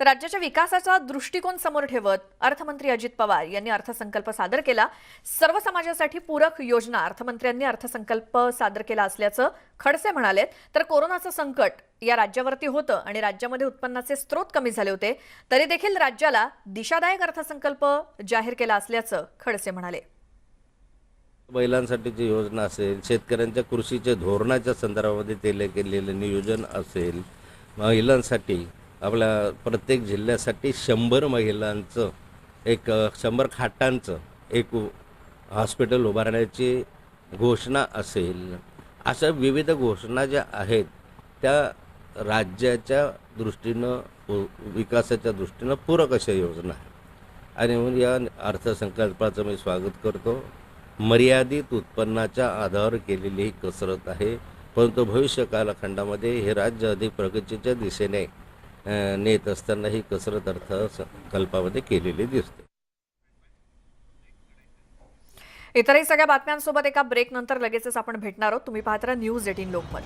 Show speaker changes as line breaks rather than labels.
तर राज्याच्या विकासाचा दृष्टिकोन समोर ठेवत अर्थमंत्री अजित पवार यांनी अर्थसंकल्प सादर केला. सर्व समाजासाठी पूरक योजना अर्थमंत्र्यांनी अर्थसंकल्प सादर केला असल्याचं खडसे म्हणालेत. तर कोरोनाचं संकट या राज्यावरती होतं आणि राज्यामध्ये उत्पन्नाचे स्रोत कमी झाले होते तरी देखील राज्याला दिशादायक अर्थसंकल्प जाहीर केला असल्याचं खडसे म्हणाले.
महिलांसाठीची योजना असेल शेतकऱ्यांच्या कृषीच्या धोरणाच्या संदर्भामध्ये केले केलेलं नियोजन असेल महिलांसाठी आपल्या प्रत्येक जिल्ह्यासाठी शंभर महिलांचं एक शंभर खाटांचं एक हॉस्पिटल उभारण्याची घोषणा असेल. अशा विविध घोषणा ज्या आहेत त्या राज्याच्या दृष्टीनं विकासाच्या दृष्टीनं पूरक अशा योजना आहेत. आणि म्हणून या अर्थसंकल्पाचं मी स्वागत करतो. मर्यादित उत्पन्नाच्या आधारावर केलेली ही कसरत आहे परंतु भविष्य कालखंडामध्ये हे राज्य अधिक प्रगतीच्या दिशेने नेत असताना ही कसरत अर्थसंकल्पामध्ये केलेली दिसते.
इतरही सगळ्या बातम्यांसोबत एका ब्रेक नंतर लगेचच आपण भेटणार आहोत. तुम्ही पाहत राहा न्यूज एटीन लोकमत.